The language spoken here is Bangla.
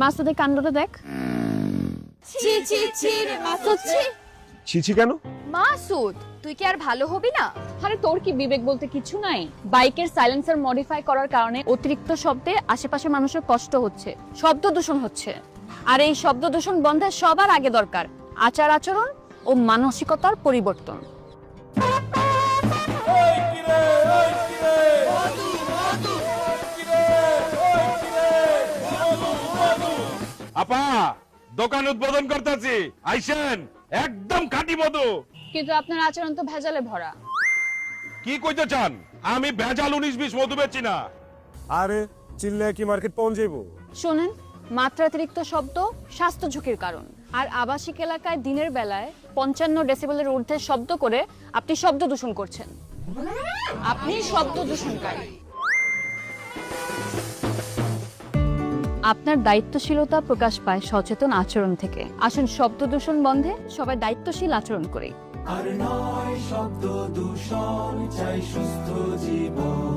মাসুদের কাণ্ডটা দেখ। ছি ছি ছি রে মাসুদ ছি। ছিছি কেন? মাসুদ তুই কি আর ভালো হবি না? আরে তোর কি বিবেক বলতে কিছু নাই? বাইকের সাইলেন্সার মডিফাই করার কারণে অতিরিক্ত শব্দে আশেপাশে মানুষের কষ্ট হচ্ছে শব্দ দূষণ হচ্ছে। আর এই শব্দ দূষণ বন্ধে সবার আগে দরকার আচার আচরণ ও মানসিকতার পরিবর্তন। আপা দোকান উদ্বোধন করতেছি। আইসেন একদম খাঁটি মধু। কিন্তু আপনার আচরণ তো ভেজালে ভরা। কি কইতে চান? আমি ভেজাল উনিশ বিশ মধু বেচি না। আরে চিল্লে কি মার্কেট পৌঁছ শোনেন মাত্রাতিরিক্ত শব্দ স্বাস্থ্য ঝুঁকির কারণ। আর আবাসিক এলাকায় দিনের বেলায় পঞ্চান্ন ডেসিবেলের ঊর্ধ্বে শব্দ করে আপনি শব্দ দূষণ করছেন। আপনি শব্দ দূষণকারী। আপনার দায়িত্বশীলতা প্রকাশ পায় সচেতন আচরণ থেকে। আসুন শব্দ দূষণ বন্ধে সবাই দায়িত্বশীল আচরণ করি। আর নয় শব্দ দূষণ, চাই সুস্থ জীবন।